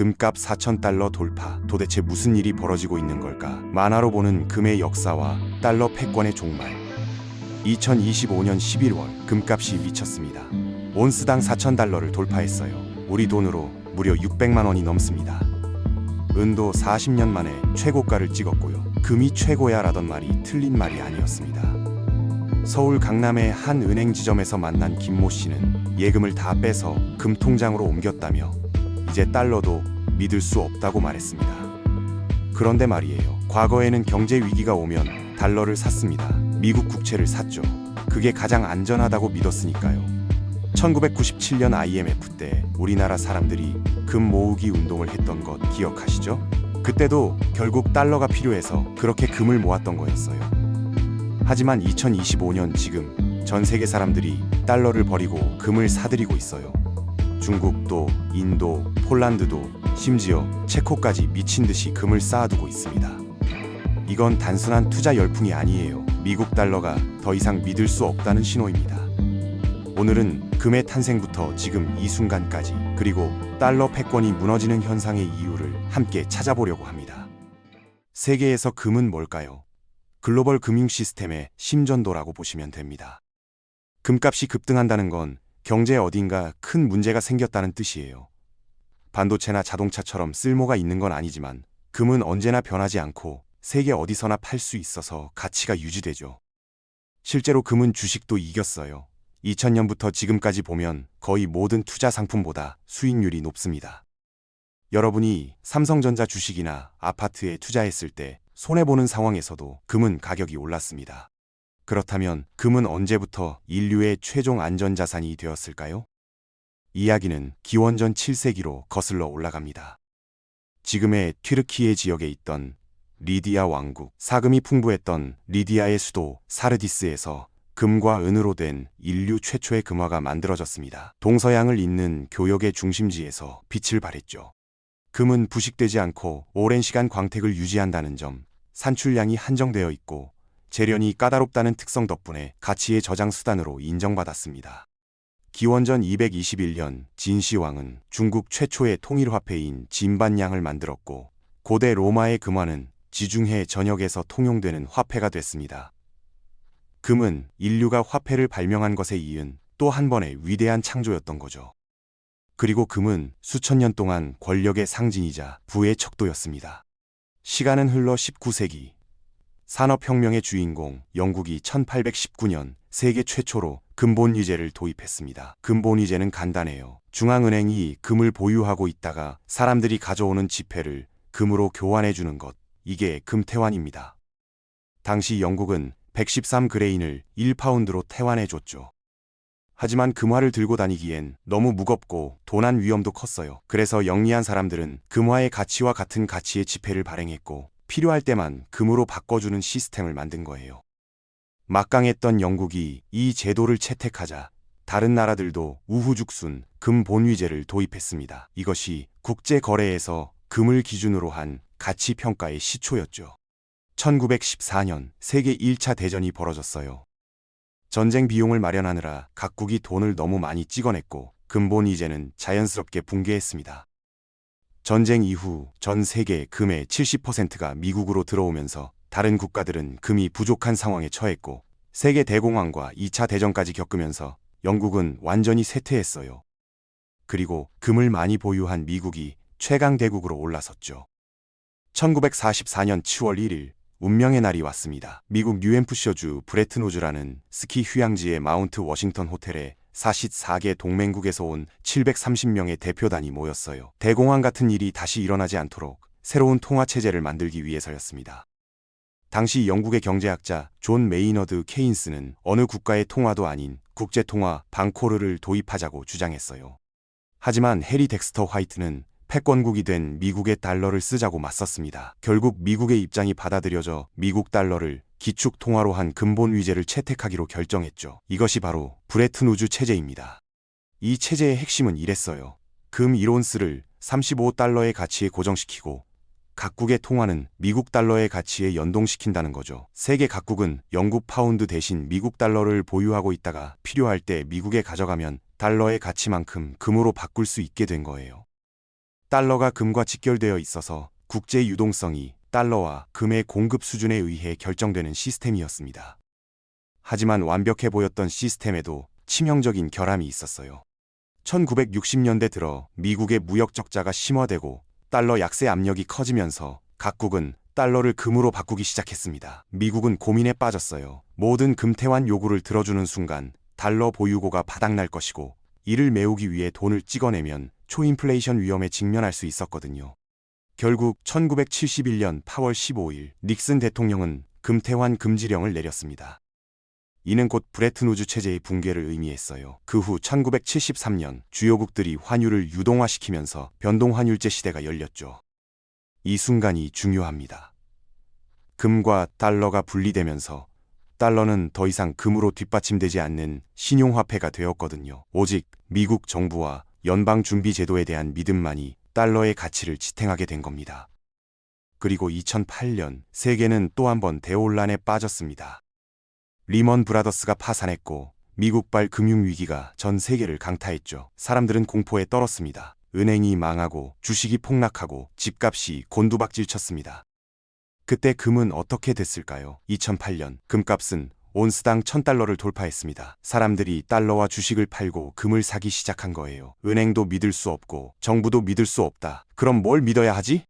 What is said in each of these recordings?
금값 4,000달러 돌파. 도대체 무슨 일이 벌어지고 있는 걸까? 만화로 보는 금의 역사와 달러 패권의 종말. 2025년 11월 금값이 미쳤습니다. 온스당 4,000달러를 돌파했어요. 우리 돈으로 무려 600만 원이 넘습니다. 은도 40년 만에 최고가를 찍었고요. 금이 최고야라던 말이 틀린 말이 아니었습니다. 서울 강남의 한 은행 지점에서 만난 김모 씨는 예금을 다 빼서 금 통장으로 옮겼다며 이제 달러도 믿을 수 없다고 말했습니다. 그런데 말이에요. 과거에는 경제 위기가 오면 달러를 샀습니다. 미국 국채를 샀죠. 그게 가장 안전하다고 믿었으니까요. 1997년 IMF 때 우리나라 사람들이 금 모으기 운동을 했던 것 기억하시죠? 그때도 결국 달러가 필요해서 그렇게 금을 모았던 거였어요. 하지만 2025년 지금 전 세계 사람들이 달러를 버리고 금을 사들이고 있어요. 중국도, 인도, 폴란드도 심지어 체코까지 미친 듯이 금을 쌓아두고 있습니다. 이건 단순한 투자 열풍이 아니에요. 미국 달러가 더 이상 믿을 수 없다는 신호입니다. 오늘은 금의 탄생부터 지금 이 순간까지 그리고 달러 패권이 무너지는 현상의 이유를 함께 찾아보려고 합니다. 세계에서 금은 뭘까요? 글로벌 금융 시스템의 심전도라고 보시면 됩니다. 금값이 급등한다는 건 경제 어딘가 큰 문제가 생겼다는 뜻이에요. 반도체나 자동차처럼 쓸모가 있는 건 아니지만 금은 언제나 변하지 않고 세계 어디서나 팔 수 있어서 가치가 유지되죠. 실제로 금은 주식도 이겼어요. 2000년부터 지금까지 보면 거의 모든 투자 상품보다 수익률이 높습니다. 여러분이 삼성전자 주식이나 아파트에 투자했을 때 손해보는 상황에서도 금은 가격이 올랐습니다. 그렇다면 금은 언제부터 인류의 최종 안전자산이 되었을까요? 이야기는 기원전 7세기로 거슬러 올라갑니다. 지금의 튀르키예 지역에 있던 리디아 왕국, 사금이 풍부했던 리디아의 수도 사르디스에서 금과 은으로 된 인류 최초의 금화가 만들어졌습니다. 동서양을 잇는 교역의 중심지에서 빛을 발했죠. 금은 부식되지 않고 오랜 시간 광택을 유지한다는 점, 산출량이 한정되어 있고 재련이 까다롭다는 특성 덕분에 가치의 저장 수단으로 인정받았습니다. 기원전 221년 진시황은 중국 최초의 통일화폐인 진반양을 만들었고 고대 로마의 금화는 지중해 전역에서 통용되는 화폐가 됐습니다. 금은 인류가 화폐를 발명한 것에 이은 또 한 번의 위대한 창조였던 거죠. 그리고 금은 수천 년 동안 권력의 상징이자 부의 척도였습니다. 시간은 흘러 19세기. 산업혁명의 주인공 영국이 1819년 세계 최초로 금본위제를 도입했습니다. 금본위제는 간단해요. 중앙은행이 금을 보유하고 있다가 사람들이 가져오는 지폐를 금으로 교환해 주는 것. 이게 금태환입니다. 당시 영국은 113 그레인을 1파운드로 태환해 줬죠. 하지만 금화를 들고 다니기엔 너무 무겁고 도난 위험도 컸어요. 그래서 영리한 사람들은 금화의 가치와 같은 가치의 지폐를 발행했고 필요할 때만 금으로 바꿔주는 시스템을 만든 거예요. 막강했던 영국이 이 제도를 채택하자 다른 나라들도 우후죽순 금 본위제를 도입했습니다. 이것이 국제 거래에서 금을 기준으로 한 가치 평가의 시초였죠. 1914년 세계 1차 대전이 벌어졌어요. 전쟁 비용을 마련하느라 각국이 돈을 너무 많이 찍어냈고 근본 이제는 자연스럽게 붕괴했습니다. 전쟁 이후 전 세계 금의 70%가 미국으로 들어오면서 다른 국가들은 금이 부족한 상황에 처했고 세계 대공황과 2차 대전까지 겪으면서 영국은 완전히 쇠퇴했어요. 그리고 금을 많이 보유한 미국이 최강 대국으로 올라섰죠. 1944년 7월 1일 운명의 날이 왔습니다. 미국 뉴햄프셔주 브레튼우즈라는 스키 휴양지의 마운트 워싱턴 호텔에 44개 동맹국에서 온 730명의 대표단이 모였어요. 대공황 같은 일이 다시 일어나지 않도록 새로운 통화 체제를 만들기 위해서였습니다. 당시 영국의 경제학자 존 메이너드 케인스는 어느 국가의 통화도 아닌 국제통화 방코르를 도입하자고 주장했어요. 하지만 해리 덱스터 화이트는 패권국이 된 미국의 달러를 쓰자고 맞섰습니다. 결국 미국의 입장이 받아들여져 미국 달러를 기축 통화로 한 근본 위제를 채택하기로 결정했죠. 이것이 바로 우주 체제입니다. 이 체제의 핵심은 이랬어요. 금 1온스를 35달러의 가치에 고정시키고 각국의 통화는 미국 달러의 가치에 연동시킨다는 거죠. 세계 각국은 영국 파운드 대신 미국 달러를 보유하고 있다가 필요할 때 미국에 가져가면 달러의 가치만큼 금으로 바꿀 수 있게 된 거예요. 달러가 금과 직결되어 있어서 국제 유동성이 달러와 금의 공급 수준에 의해 결정되는 시스템이었습니다. 하지만 완벽해 보였던 시스템에도 치명적인 결함이 있었어요. 1960년대 들어 미국의 무역 적자가 심화되고 달러 약세 압력이 커지면서 각국은 달러를 금으로 바꾸기 시작했습니다. 미국은 고민에 빠졌어요. 모든 금태환 요구를 들어주는 순간 달러 보유고가 바닥날 것이고 이를 메우기 위해 돈을 찍어내면 초인플레이션 위험에 직면할 수 있었거든요. 결국 1971년 8월 15일 닉슨 대통령은 금태환 금지령을 내렸습니다. 이는 곧 브레튼우즈 체제의 붕괴를 의미했어요. 그 후 1973년 주요국들이 환율을 유동화시키면서 변동환율제 시대가 열렸죠. 이 순간이 중요합니다. 금과 달러가 분리되면서 달러는 더 이상 금으로 뒷받침되지 않는 신용화폐가 되었거든요. 오직 미국 정부와 연방준비제도에 대한 믿음만이 달러의 가치를 지탱하게 된 겁니다. 그리고 2008년 세계는 또 한 번 대혼란에 빠졌습니다. 리먼 브라더스가 파산했고 미국발 금융위기가 전 세계를 강타했죠. 사람들은 공포에 떨었습니다. 은행이 망하고 주식이 폭락하고 집값이 곤두박질 쳤습니다. 그때 금은 어떻게 됐을까요? 2008년 금값은 온스당 1000달러를 돌파했습니다. 사람들이 달러와 주식을 팔고 금을 사기 시작한 거예요. 은행도 믿을 수 없고 정부도 믿을 수 없다. 그럼 뭘 믿어야 하지?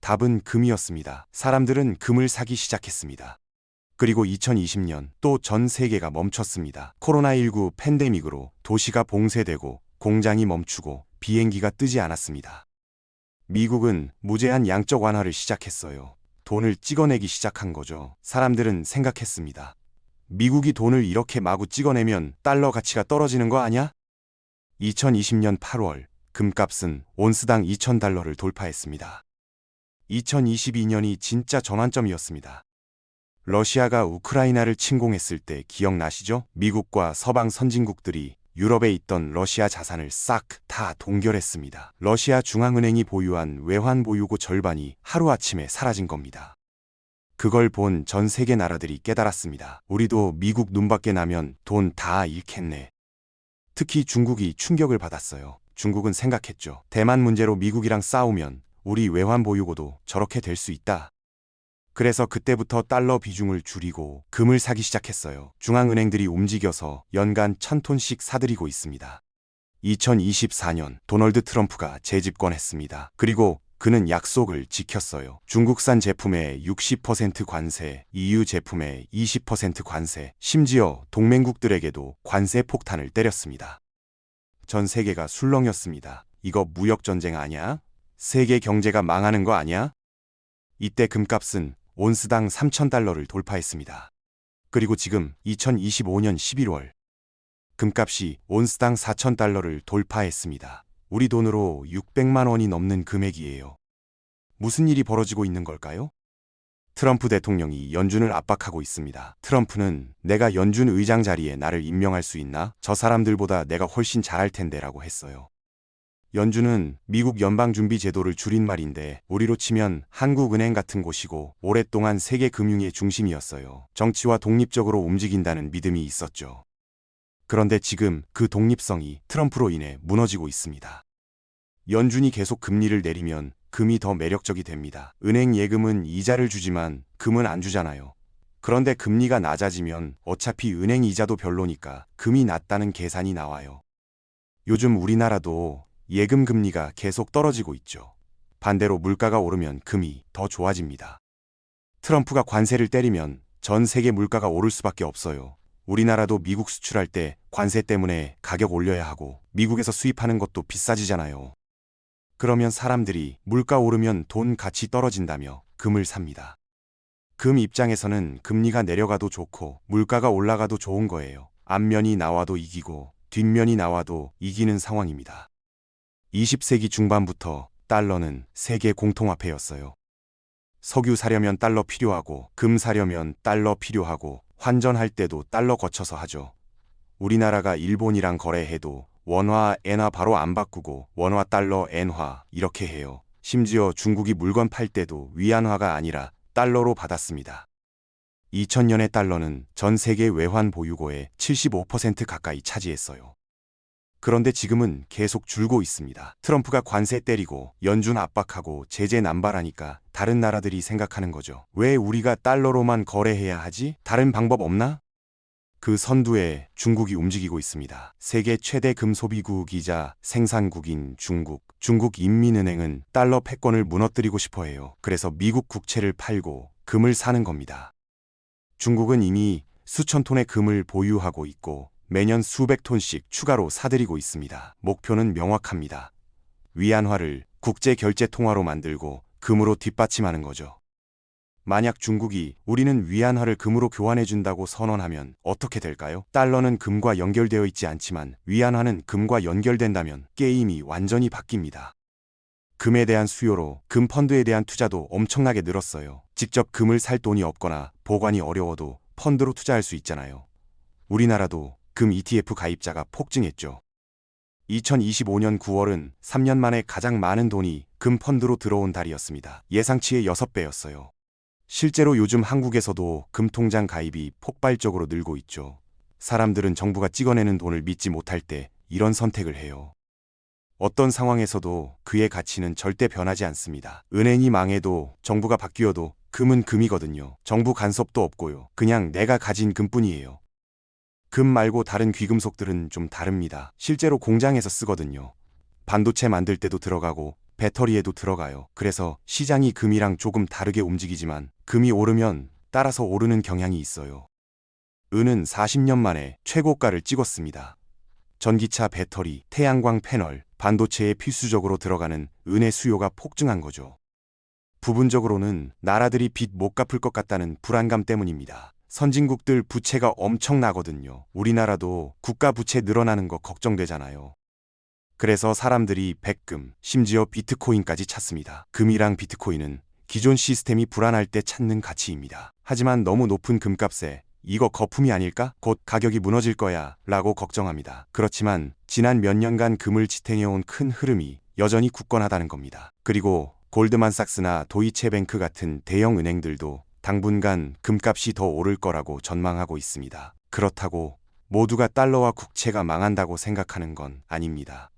답은 금이었습니다. 사람들은 금을 사기 시작했습니다. 그리고 2020년 또 전 세계가 멈췄습니다. 코로나19 팬데믹으로 도시가 봉쇄되고 공장이 멈추고 비행기가 뜨지 않았습니다. 미국은 무제한 양적 완화를 시작했어요. 돈을 찍어내기 시작한 거죠. 사람들은 생각했습니다. 미국이 돈을 이렇게 마구 찍어내면 달러 가치가 떨어지는 거 아냐? 2020년 8월 금값은 온스당 2,000달러를 돌파했습니다. 2022년이 진짜 전환점이었습니다. 러시아가 우크라이나를 침공했을 때 기억나시죠? 미국과 서방 선진국들이 유럽에 있던 러시아 자산을 싹 다 동결했습니다. 러시아 중앙은행이 보유한 외환 보유고 절반이 하루아침에 사라진 겁니다. 그걸 본 전 세계 나라들이 깨달았습니다. 우리도 미국 눈밖에 나면 돈 다 잃겠네. 특히 중국이 충격을 받았어요. 중국은 생각했죠. 대만 문제로 미국이랑 싸우면 우리 외환 보유고도 저렇게 될 수 있다. 그래서 그때부터 달러 비중을 줄이고 금을 사기 시작했어요. 중앙은행들이 움직여서 연간 1000톤씩 사들이고 있습니다. 2024년 도널드 트럼프가 재집권했습니다. 그리고 그는 약속을 지켰어요. 중국산 제품에 60% 관세, EU 제품에 20% 관세, 심지어 동맹국들에게도 관세 폭탄을 때렸습니다. 전 세계가 술렁였습니다. 이거 무역전쟁 아냐? 세계 경제가 망하는 거 아냐? 이때 금값은 온스당 3,000달러를 돌파했습니다. 그리고 지금 2025년 11월 금값이 온스당 4,000달러를 돌파했습니다. 우리 돈으로 600만 원이 넘는 금액이에요. 무슨 일이 벌어지고 있는 걸까요? 트럼프 대통령이 연준을 압박하고 있습니다. 트럼프는 내가 연준 의장 자리에 나를 임명할 수 있나? 저 사람들보다 내가 훨씬 잘할 텐데라고 했어요. 연준은 미국 연방준비제도를 줄인 말인데 우리로 치면 한국은행 같은 곳이고 오랫동안 세계 금융의 중심이었어요. 정치와 독립적으로 움직인다는 믿음이 있었죠. 그런데 지금 그 독립성이 트럼프로 인해 무너지고 있습니다. 연준이 계속 금리를 내리면 금이 더 매력적이 됩니다. 은행 예금은 이자를 주지만 금은 안 주잖아요. 그런데 금리가 낮아지면 어차피 은행 이자도 별로니까 금이 낮다는 계산이 나와요. 요즘 우리나라도 예금 금리가 계속 떨어지고 있죠. 반대로 물가가 오르면 금이 더 좋아집니다. 트럼프가 관세를 때리면 전 세계 물가가 오를 수밖에 없어요. 우리나라도 미국 수출할 때 관세 때문에 가격 올려야 하고 미국에서 수입하는 것도 비싸지잖아요. 그러면 사람들이 물가 오르면 돈 가치 떨어진다며 금을 삽니다. 금 입장에서는 금리가 내려가도 좋고 물가가 올라가도 좋은 거예요. 앞면이 나와도 이기고 뒷면이 나와도 이기는 상황입니다. 20세기 중반부터 달러는 세계 공통화폐였어요. 석유 사려면 달러 필요하고 금 사려면 달러 필요하고 환전할 때도 달러 거쳐서 하죠. 우리나라가 일본이랑 거래해도 원화, 엔화 바로 안 바꾸고 원화, 달러, 엔화 이렇게 해요. 심지어 중국이 물건 팔 때도 위안화가 아니라 달러로 받았습니다. 2000년의 달러는 전 세계 외환 보유고의 75% 가까이 차지했어요. 그런데 지금은 계속 줄고 있습니다. 트럼프가 관세 때리고 연준 압박하고 제재 남발하니까 다른 나라들이 생각하는 거죠. 왜 우리가 달러로만 거래해야 하지? 다른 방법 없나? 그 선두에 중국이 움직이고 있습니다. 세계 최대 금 소비국이자 생산국인 중국. 중국 인민은행은 달러 패권을 무너뜨리고 싶어 해요. 그래서 미국 국채를 팔고 금을 사는 겁니다. 중국은 이미 수천 톤의 금을 보유하고 있고 매년 수백 톤씩 추가로 사들이고 있습니다. 목표는 명확합니다. 위안화를 국제 결제 통화로 만들고 금으로 뒷받침하는 거죠. 만약 중국이 우리는 위안화를 금으로 교환해 준다고 선언하면 어떻게 될까요? 달러는 금과 연결되어 있지 않지만 위안화는 금과 연결된다면 게임이 완전히 바뀝니다. 금에 대한 수요로 금 펀드에 대한 투자도 엄청나게 늘었어요. 직접 금을 살 돈이 없거나 보관이 어려워도 펀드로 투자할 수 있잖아요. 우리나라도 금 ETF 가입자가 폭증했죠. 2025년 9월은 3년 만에 가장 많은 돈이 금 펀드로 들어온 달이었습니다. 예상치의 6배였어요. 실제로 요즘 한국에서도 금통장 가입이 폭발적으로 늘고 있죠. 사람들은 정부가 찍어내는 돈을 믿지 못할 때 이런 선택을 해요. 어떤 상황에서도 그의 가치는 절대 변하지 않습니다. 은행이 망해도 정부가 바뀌어도 금은 금이거든요. 정부 간섭도 없고요. 그냥 내가 가진 금뿐이에요. 금 말고 다른 귀금속들은 좀 다릅니다. 실제로 공장에서 쓰거든요. 반도체 만들 때도 들어가고 배터리에도 들어가요. 그래서 시장이 금이랑 조금 다르게 움직이지만 금이 오르면 따라서 오르는 경향이 있어요. 은은 40년 만에 최고가를 찍었습니다. 전기차 배터리, 태양광 패널, 반도체에 필수적으로 들어가는 은의 수요가 폭증한 거죠. 부분적으로는 나라들이 빚 못 갚을 것 같다는 불안감 때문입니다. 선진국들 부채가 엄청나거든요. 우리나라도 국가 부채 늘어나는 거 걱정되잖아요. 그래서 사람들이 백금, 심지어 비트코인까지 찾습니다. 금이랑 비트코인은 기존 시스템이 불안할 때 찾는 가치입니다. 하지만 너무 높은 금값에 이거 거품이 아닐까? 곧 가격이 무너질 거야 라고 걱정합니다. 그렇지만 지난 몇 년간 금을 지탱해온 큰 흐름이 여전히 굳건하다는 겁니다. 그리고 골드만삭스나 도이체뱅크 같은 대형 은행들도 당분간 금값이 더 오를 거라고 전망하고 있습니다. 그렇다고 모두가 달러와 국채가 망한다고 생각하는 건 아닙니다.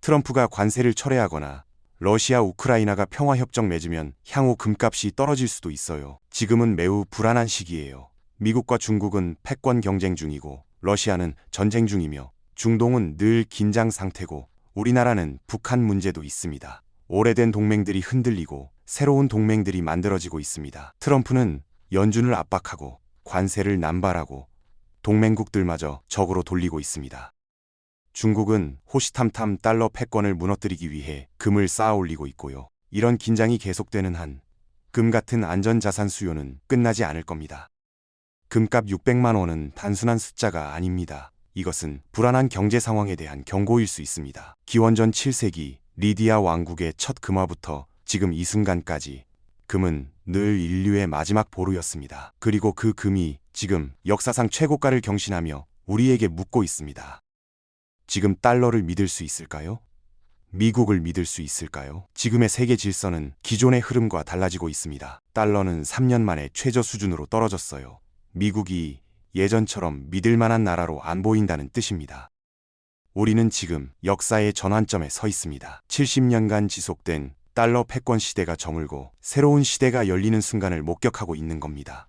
트럼프가 관세를 철회하거나 러시아 우크라이나가 평화협정 맺으면 향후 금값이 떨어질 수도 있어요. 지금은 매우 불안한 시기예요. 미국과 중국은 패권 경쟁 중이고 러시아는 전쟁 중이며 중동은 늘 긴장 상태고 우리나라는 북한 문제도 있습니다. 오래된 동맹들이 흔들리고 새로운 동맹들이 만들어지고 있습니다. 트럼프는 연준을 압박하고 관세를 남발하고 동맹국들마저 적으로 돌리고 있습니다. 중국은 호시탐탐 달러 패권을 무너뜨리기 위해 금을 쌓아 올리고 있고요. 이런 긴장이 계속되는 한 금 같은 안전자산 수요는 끝나지 않을 겁니다. 금값 600만 원은 단순한 숫자가 아닙니다. 이것은 불안한 경제 상황에 대한 경고일 수 있습니다. 기원전 7세기 리디아 왕국의 첫 금화부터 지금 이 순간까지 금은 늘 인류의 마지막 보루였습니다. 그리고 그 금이 지금 역사상 최고가를 경신하며 우리에게 묻고 있습니다. 지금 달러를 믿을 수 있을까요? 미국을 믿을 수 있을까요? 지금의 세계 질서는 기존의 흐름과 달라지고 있습니다. 달러는 3년 만에 최저 수준으로 떨어졌어요. 미국이 예전처럼 믿을 만한 나라로 안 보인다는 뜻입니다. 우리는 지금 역사의 전환점에 서 있습니다. 70년간 지속된 달러 패권 시대가 저물고 새로운 시대가 열리는 순간을 목격하고 있는 겁니다.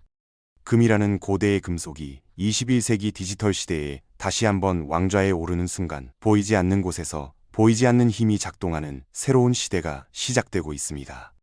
금이라는 고대의 금속이 21세기 디지털 시대에 다시 한번 왕좌에 오르는 순간 보이지 않는 곳에서 보이지 않는 힘이 작동하는 새로운 시대가 시작되고 있습니다.